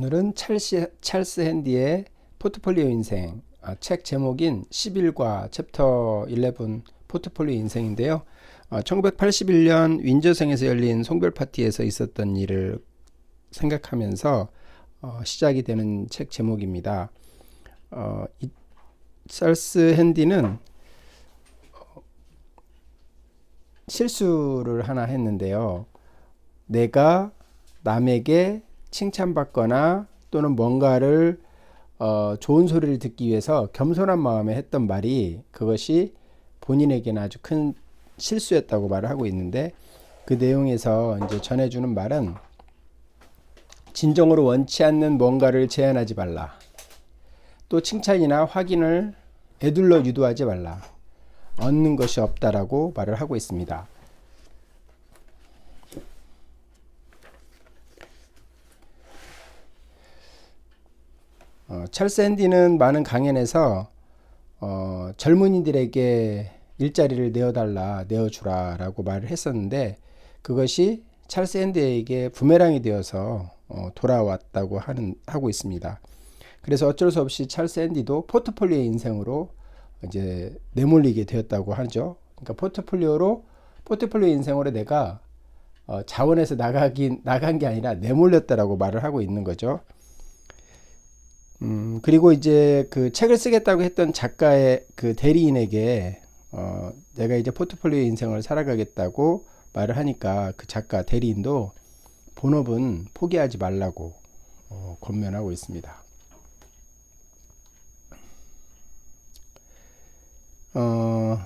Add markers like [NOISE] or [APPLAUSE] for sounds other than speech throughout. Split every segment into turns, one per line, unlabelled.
오늘은 찰스, 찰스 핸디의 포트폴리오 인생 아, 책 제목인 11과 챕터 11 포트폴리오 인생인데요. 아, 1981년 윈저성에서 열린 송별 파티에서 있었던 일을 생각하면서 어, 시작이 되는 책 제목입니다. 어, 이, 찰스 핸디는 어, 실수를 하나 했는데요. 내가 남에게 칭찬받거나 또는 뭔가를 어, 좋은 소리를 듣기 위해서 겸손한 마음에 했던 말이 그것이 본인에게는 아주 큰 실수였다고 말을 하고 있는데 그 내용에서 이제 전해주는 말은 진정으로 원치 않는 뭔가를 제안하지 말라. 또 칭찬이나 확인을 애둘러 유도하지 말라. 얻는 것이 없다라고 말을 하고 있습니다. 어, 찰스 앤디는 많은 강연에서 어, 젊은이들에게 일자리를 내어달라, 내어주라라고 말을 했었는데 그것이 찰스 앤디에게 부메랑이 되어서 어, 돌아왔다고 하는 하고 있습니다. 그래서 어쩔 수 없이 찰스 앤디도 포트폴리오 인생으로 이제 내몰리게 되었다고 하죠. 그러니까 포트폴리오로 포트폴리오 인생으로 내가 어, 자원에서 나가긴 나간 게 아니라 내몰렸다라고 말을 하고 있는 거죠. 음, 그리고 이제 그 책을 쓰겠다고 했던 작가의 그 대리인에게 어, 내가 이제 포트폴리오 인생을 살아가겠다고 말을 하니까 그 작가 대리인도 본업은 포기하지 말라고 어, 권면하고 있습니다. 어,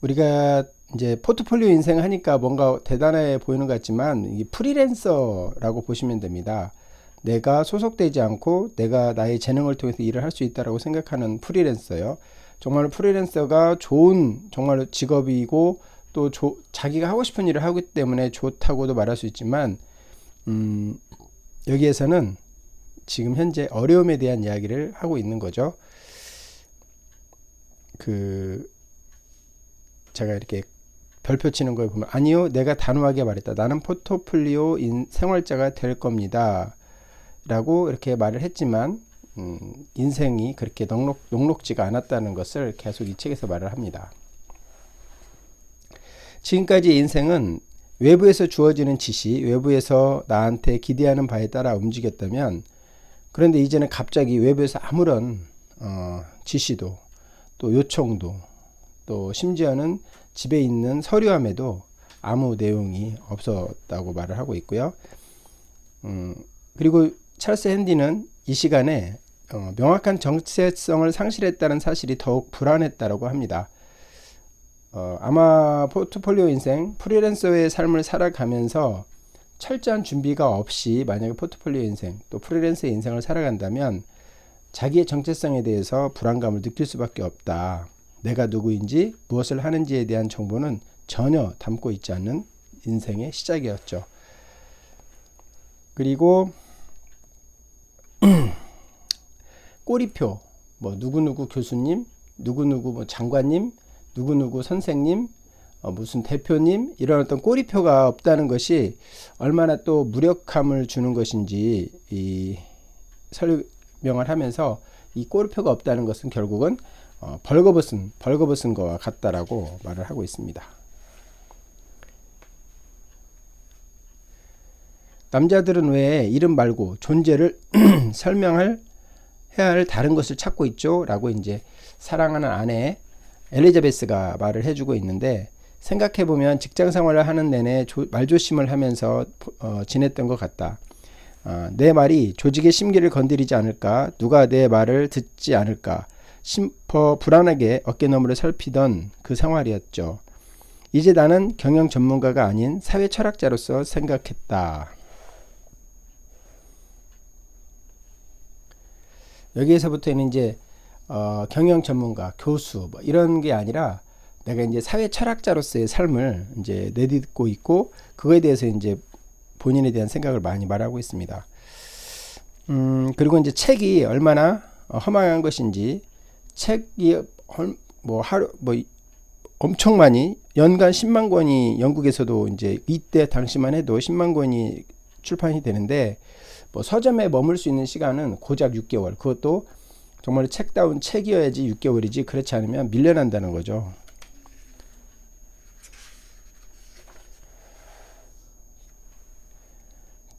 우리가 이제 포트폴리오 인생 하니까 뭔가 대단해 보이는 것 같지만 이 프리랜서라고 보시면 됩니다. 내가 소속되지 않고 내가 나의 재능을 통해서 일을 할 수 있다라고 생각하는 프리랜서요. 정말 프리랜서가 좋은 정말 직업이고 또 조, 자기가 하고 싶은 일을 하기 때문에 좋다고도 말할 수 있지만 음, 여기에서는 지금 현재 어려움에 대한 이야기를 하고 있는 거죠. 그 제가 이렇게 별표 치는 걸 보면 아니요 내가 단호하게 말했다 나는 포트폴리오 인 생활자가 될 겁니다 라고 이렇게 말을 했지만 음, 인생이 그렇게 녹록, 녹록지가 않았다는 것을 계속 이 책에서 말을 합니다. 지금까지 인생은 외부에서 주어지는 지시, 외부에서 나한테 기대하는 바에 따라 움직였다면 그런데 이제는 갑자기 외부에서 아무런 어, 지시도 또 요청도 또 심지어는 집에 있는 서류함에도 아무 내용이 없었다고 말을 하고 있고요. 음, 그리고 찰스 핸디는 이 시간에 어, 명확한 정체성을 상실했다는 사실이 더욱 불안했다고 합니다. 어, 아마 포트폴리오 인생, 프리랜서의 삶을 살아가면서 철저한 준비가 없이 만약에 포트폴리오 인생, 또 프리랜서의 인생을 살아간다면 자기의 정체성에 대해서 불안감을 느낄 수밖에 없다. 내가 누구인지 무엇을 하는지에 대한 정보는 전혀 담고 있지 않는 인생의 시작이었죠. 그리고 꼬리표 뭐 누구누구 교수님 누구누구 뭐 장관님 누구누구 선생님 어, 무슨 대표님 이런 어떤 꼬리표가 없다는 것이 얼마나 또 무력함을 주는 것인지 이 설명을 하면서 이 꼬리표가 없다는 것은 결국은 어, 벌거벗은 벌거벗은 거와 같다라고 말을 하고 있습니다. 남자들은 왜 이름 말고 존재를 [CLEARS THROAT] 설명할 해야 할 다른 것을 찾고 있죠? 라고 이제 사랑하는 아내 엘리자베스가 말을 해주고 있는데 생각해 보면 직장 생활을 하는 내내 조, 말조심을 하면서 어, 지냈던 것 같다. 어, 내 말이 조직의 심기를 건드리지 않을까, 누가 내 말을 듣지 않을까 싶어 불안하게 어깨너머를 살피던 그 생활이었죠. 이제 나는 경영 전문가가 아닌 사회 철학자로서 생각했다. 여기에서부터는 이제 어, 경영 전문가, 교수 뭐 이런 게 아니라 내가 이제 사회 철학자로서의 삶을 이제 내딛고 있고 그거에 대해서 이제 본인에 대한 생각을 많이 말하고 있습니다. 음, 그리고 이제 책이 얼마나 허망한 것인지 책이 뭐 하루 뭐 엄청 많이 연간 10만 권이 영국에서도 이제 이때 당시만 해도 10만 권이 출판이 되는데 뭐 서점에 머물 수 있는 시간은 고작 6개월. 그것도 정말 책다운 책이어야지 6개월이지 그렇지 않으면 밀려난다는 거죠.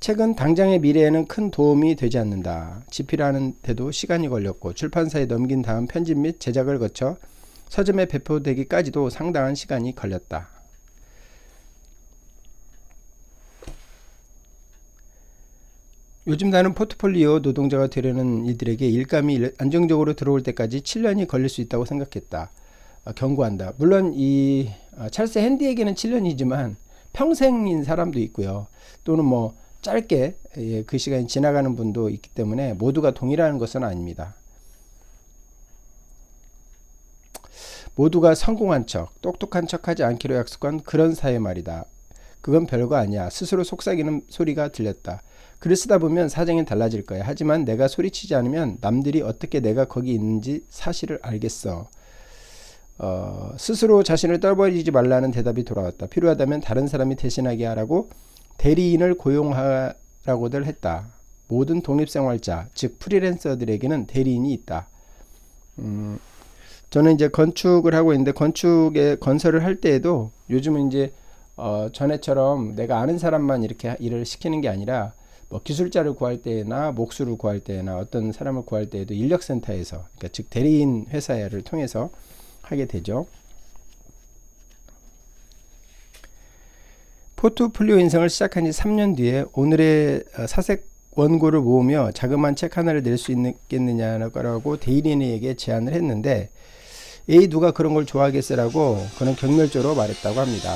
책은 당장의 미래에는 큰 도움이 되지 않는다. 집필하는 데도 시간이 걸렸고 출판사에 넘긴 다음 편집 및 제작을 거쳐 서점에 배포되기까지도 상당한 시간이 걸렸다. 요즘 나는 포트폴리오 노동자가 되려는 이들에게 일감이 일- 안정적으로 들어올 때까지 7년이 걸릴 수 있다고 생각했다. 아, 경고한다. 물론 이 아, 찰스 핸디에게는 7년이지만 평생인 사람도 있고요. 또는 뭐 짧게 예, 그 시간이 지나가는 분도 있기 때문에 모두가 동일한 것은 아닙니다. 모두가 성공한 척, 똑똑한 척 하지 않기로 약속한 그런 사회 말이다. 그건 별거 아니야. 스스로 속삭이는 소리가 들렸다. 글을 쓰다 보면 사정이 달라질 거야. 하지만 내가 소리치지 않으면 남들이 어떻게 내가 거기 있는지 사실을 알겠어. 어, 스스로 자신을 떨버리지 말라는 대답이 돌아왔다. 필요하다면 다른 사람이 대신하게 하라고 대리인을 고용하라고들 했다. 모든 독립생활자, 즉 프리랜서들에게는 대리인이 있다. 음, 저는 이제 건축을 하고 있는데 건축에 건설을 할 때에도 요즘은 이제 어, 전에처럼 내가 아는 사람만 이렇게 일을 시키는 게 아니라 뭐 기술자를 구할 때나 목수를 구할 때나 어떤 사람을 구할 때에도 인력센터에서 그러니까 즉 대리인 회사를 통해서 하게 되죠. 포트폴리오 인생을 시작한 지 3년 뒤에 오늘의 어, 사색 원고를 모으며 자그마한 책 하나를 낼 수 있겠느냐라고 대리인에게 제안을 했는데 에이 누가 그런 걸 좋아하겠어라고 그는 경멸적으로 말했다고 합니다.